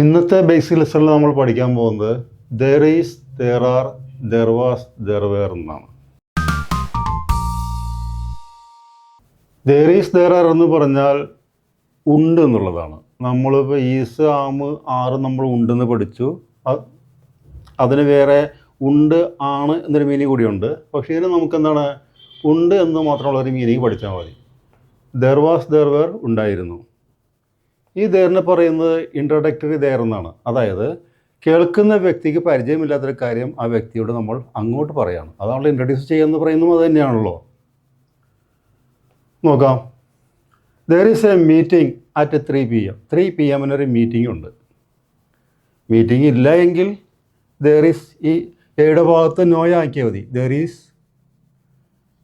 ഇന്നത്തെ ബേസിക് ലെസണിൽ നമ്മൾ പഠിക്കാൻ പോകുന്നത് there is there are there was there were എന്നാണ്. ദർ ഈസ് ദർ ആർ എന്ന് പറഞ്ഞാൽ ഉണ്ട് എന്നുള്ളതാണ്. നമ്മളിപ്പോൾ ഈസ് ആമ് ആറ് നമ്മൾ ഉണ്ടെന്ന് പഠിച്ചു. അതിന് വേറെ ഉണ്ട് ആണ് എന്നൊരു മീനിങ് കൂടിയുണ്ട്. പക്ഷേ ഇതിന് നമുക്ക് എന്താണ് ഉണ്ട് എന്ന് മാത്രമുള്ള ഒരു മീനിങ് പഠിച്ചാൽ മതി. ദർ വാസ് ദർ വേർ ഉണ്ടായിരുന്നു. ഈ ദേറിനെ പറയുന്നത് ഇൻട്രൊഡക്ടറി ദേർ എന്നാണ്. അതായത് കേൾക്കുന്ന വ്യക്തിക്ക് പരിചയമില്ലാത്തൊരു കാര്യം ആ വ്യക്തിയോട് നമ്മൾ അങ്ങോട്ട് പറയാണ്. നമ്മൾ ഇൻട്രൊഡ്യൂസ് ചെയ്യുമെന്ന് പറയുന്നതും അത് തന്നെയാണല്ലോ. നോക്കാം. There is a meeting at three P M three P എമ്മിനൊരു meeting ഉണ്ട്. മീറ്റിംഗ് ഇല്ല എങ്കിൽ ദർ ഈസ് ഈ എയുടെ ഭാഗത്ത് നോ ആക്കിയാൽ മതി. There is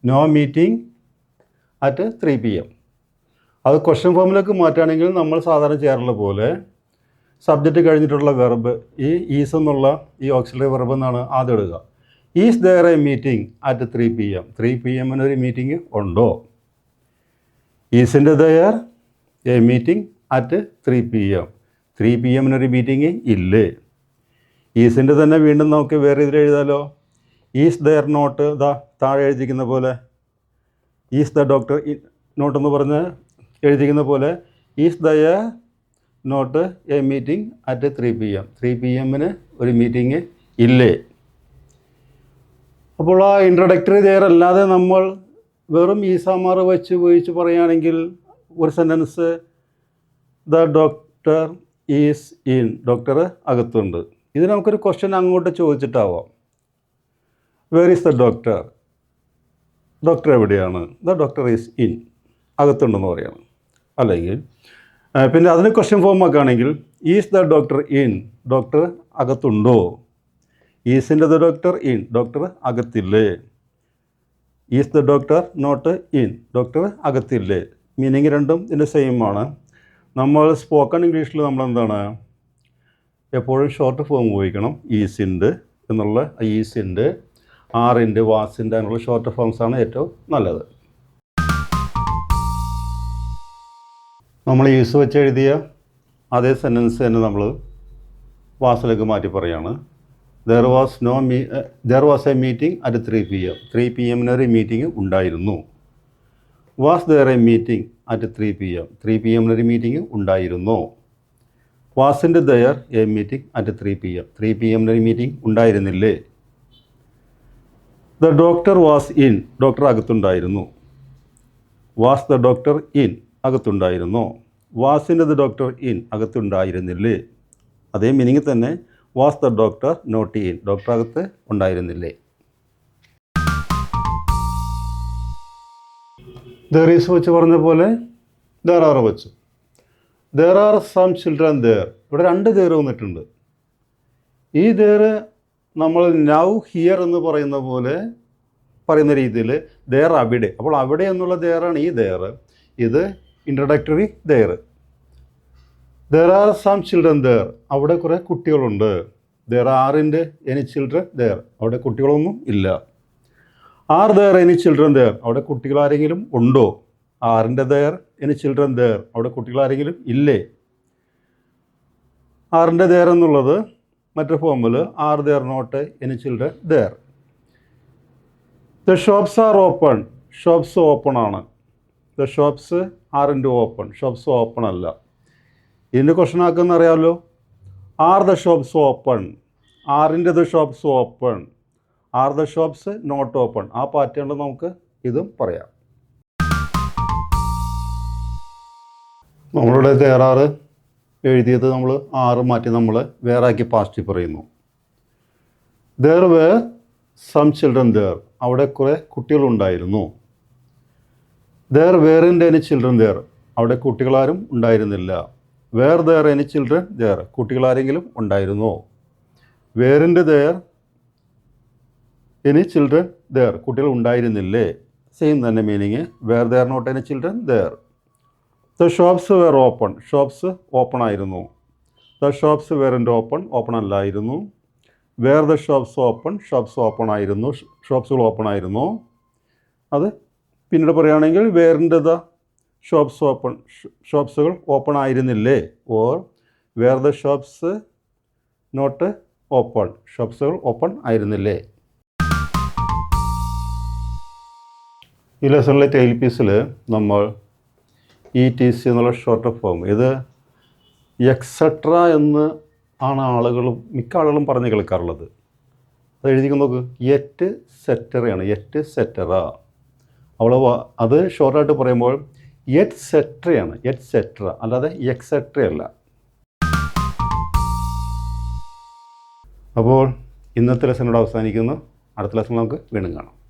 no meeting at three P M അത് ക്വസ്റ്റ്യൻ ഫോമിലേക്ക് മാറ്റുകയാണെങ്കിൽ നമ്മൾ സാധാരണ ചെയ്യാറുള്ള പോലെ സബ്ജക്റ്റ് കഴിഞ്ഞിട്ടുള്ള വെർബ് ഈ ഈസ് എന്നുള്ള ഈ ഓക്സിലറി വെർബ് എന്നാണ് ആദ്യം എടുക്കുക is there a meeting at three P M three P എമ്മിന് ഒരു മീറ്റിംഗ് ഉണ്ടോ? ഈസിന്റെ there a meeting at three P M three P എമ്മിനൊരു meeting ഇല്ലേ? ഈസിന്റെ തന്നെ വീണ്ടും നമുക്ക് വേറെ ഇതിൽ എഴുതാലോ. ഈസ് ദയർ നോട്ട് ദാ താഴെ എഴുതിക്കുന്ന പോലെ. ഈസ് ദ ഡോക്ടർ നോട്ട് എന്ന് പറഞ്ഞ് എഴുതിയിരിക്കുന്ന പോലെ is there not a meeting at three P M three P എമ്മിന് ഒരു മീറ്റിംഗ് ഇല്ലേ? അപ്പോൾ ആ ഇൻട്രഡക്ടറി ദയർ അല്ലാതെ നമ്മൾ വെറും ഈസാമാർ വെച്ച് ഉപയോഗിച്ച് പറയുകയാണെങ്കിൽ ഒരു sentence the doctor is in doctor അകത്തുണ്ട്. ഇത് നമുക്കൊരു ക്വസ്റ്റ്യൻ അങ്ങോട്ട് ചോദിച്ചിട്ടാവാം. Where is the doctor doctor എവിടെയാണ്? ദ ഡോക്ടർ ഈസ് ഇൻ അകത്തുണ്ടെന്ന് പറയാണ് അല്ലെങ്കിൽ പിന്നെ അതിന് ക്വസ്റ്റ്യൻ ഫോം ആക്കുകയാണെങ്കിൽ is the doctor in doctor അകത്തുണ്ടോ? ഈസിന്റെ the doctor in doctor അകത്തില്ലേ? Is the doctor not in doctor അകത്തില്ലേ? Meaning രണ്ടും ഇതിന്റെ സെയിം ആണ്. നമ്മൾ സ്പോക്കൺ ഇംഗ്ലീഷിൽ നമ്മൾ എന്താണ് എപ്പോഴും ഷോർട്ട് ഫോം ഉപയോഗിക്കണം. ഈസിന്റെ എന്നുള്ള ഈസിന്റെ ആറിന്റെ വാസിന്റെ എന്നുള്ള ഷോർട്ട് ഫോംസാണ് ഏറ്റവും നല്ലത്. നമ്മൾ യൂസ് വെച്ച് എഴുതിയ അതേ സെന്റൻസ് തന്നെ നമ്മൾ വാസിലേക്ക് മാറ്റി പറയാണ്. There was no me there was a meeting at three P M three P എമ്മിന് ഒരു മീറ്റിംഗ് ഉണ്ടായിരുന്നു. Was there a meeting at three P M three P എമ്മിനൊരു meeting ഉണ്ടായിരുന്നു. വാസിന്റെ there a meeting at three P M three P എമ്മിനൊരു meeting ഉണ്ടായിരുന്നില്ലേ? The doctor was in doctor അകത്തുണ്ടായിരുന്നു. Was the doctor in അകത്തുണ്ടായിരുന്നു? വാസിന്റെ the doctor in അകത്തുണ്ടായിരുന്നില്ലേ? അതേ മീനിങ്ങിൽ തന്നെ was the doctor not in doctor അകത്ത് ഉണ്ടായിരുന്നില്ലേ? ദർ ഈസ് വെച്ച് പറഞ്ഞ പോലെ ദർ ആർ വെച്ചു. There are some children there ഇവിടെ രണ്ട് ദേർ വന്നിട്ടുണ്ട്. ഈ ദേർ നമ്മൾ നൗ ഹിയർ എന്ന് പറയുന്ന പോലെ പറയുന്ന രീതിയിൽ ദേർ അവിടെ. അപ്പോൾ അവിടെ എന്നുള്ള ദേറാണ് ഈ ദേർ ഇത് introductory there there are some children there അവിടെ കുറേ കുട്ടികളുണ്ട്. ദർ ആറിന്റെ എനി ചിൽഡ്രൻ ദർ അവിടെ കുട്ടികളൊന്നും ഇല്ല. Are there any children there അവിടെ കുട്ടികൾ ആരെങ്കിലും ഉണ്ടോ ആറിന്റെ ദർ എനി ചിൽഡ്രൻ ദർ അവിടെ കുട്ടികൾ ആരെങ്കിലും ഇല്ലേ ആറിന്റെ ദേർ എന്നുള്ളത് മറ്റൊരു ഫോമിൽ are there not any children there the shops are open shops open ആണ്. The shops are into open shops open അല്ല ഇതിന്റെ ക്വസ്റ്റൻ ആക്കുന്ന അറിയാമല്ലോ ആർ ദ ഷോപ്സ് ഓപ്പൺ ആറിന്റെ the shops open are the shops not open ആ പാറ്റേണിൽ നമുക്ക് ഇതും പറയാം. നമ്മളുടെ തേറാറ് എഴുതിയത് നമ്മൾ ആറ് മാറ്റി നമ്മൾ വേറെ ആക്കി പാസ്റ്റി പറയുന്നു. There were some children there അവിടെ കുറേ കുട്ടികളുണ്ടായിരുന്നു. There were in any children there അവിടെ കുട്ടികളാരും ഉണ്ടായിരുന്നില്ല. Were there any children there കുട്ടികളാരെങ്കിലും ഉണ്ടായിരുന്നോ? വേറിന്റെ ദർ എനി ചിൽഡ്രൻ ദർ കുട്ടികൾ ഉണ്ടായിരുന്നില്ലേ? സെയിം തന്നെ meaning were there not any children there the shops were open shops open ആയിരുന്നു. ദ ഷോപ്സ് വേർ എന്റെ ഓപ്പൺ ഓപ്പൺ അല്ലായിരുന്നു. Were the shops open shops open ആയിരുന്നു. ഷോപ്സുകൾ ഓപ്പൺ ആയിരുന്നു. അത് പിന്നീട് പറയുകയാണെങ്കിൽ വേറിന്റെ ദ ഷോപ്സ് ഓപ്പൺ ഷോപ്സുകൾ ഓപ്പൺ ആയിരുന്നില്ലേ? Or were the shops not open ഷോപ്സുകൾ open ആയിരുന്നില്ലേ? ഈ ലെസണിലെ ടെയിൽ പീസിൽ നമ്മൾ ഇ ടി സി എന്നുള്ള ഷോർട്ട് ഫോം ഇത് എക്സെട്ര എന്ന് ആണ് ആളുകളും മിക്ക ആളുകളും പറഞ്ഞ് കേൾക്കാറുള്ളത്. അത് എഴുതിക്കുന്ന നോക്ക്. എറ്റ് സെറ്ററയാണ് എറ്റ് സെറ്ററ അവൾ അത് ഷോർട്ടായിട്ട് പറയുമ്പോൾ എറ്റ് സെട്രയാണ് എറ്റ് സെട്ര അല്ലാതെ എക്സെട്ര അല്ല. അപ്പോൾ ഇന്നത്തെ ലെസനോട് അവസാനിക്കുന്നു. അടുത്ത ലെസൺ നമുക്ക് വീണ്ടും കാണാം.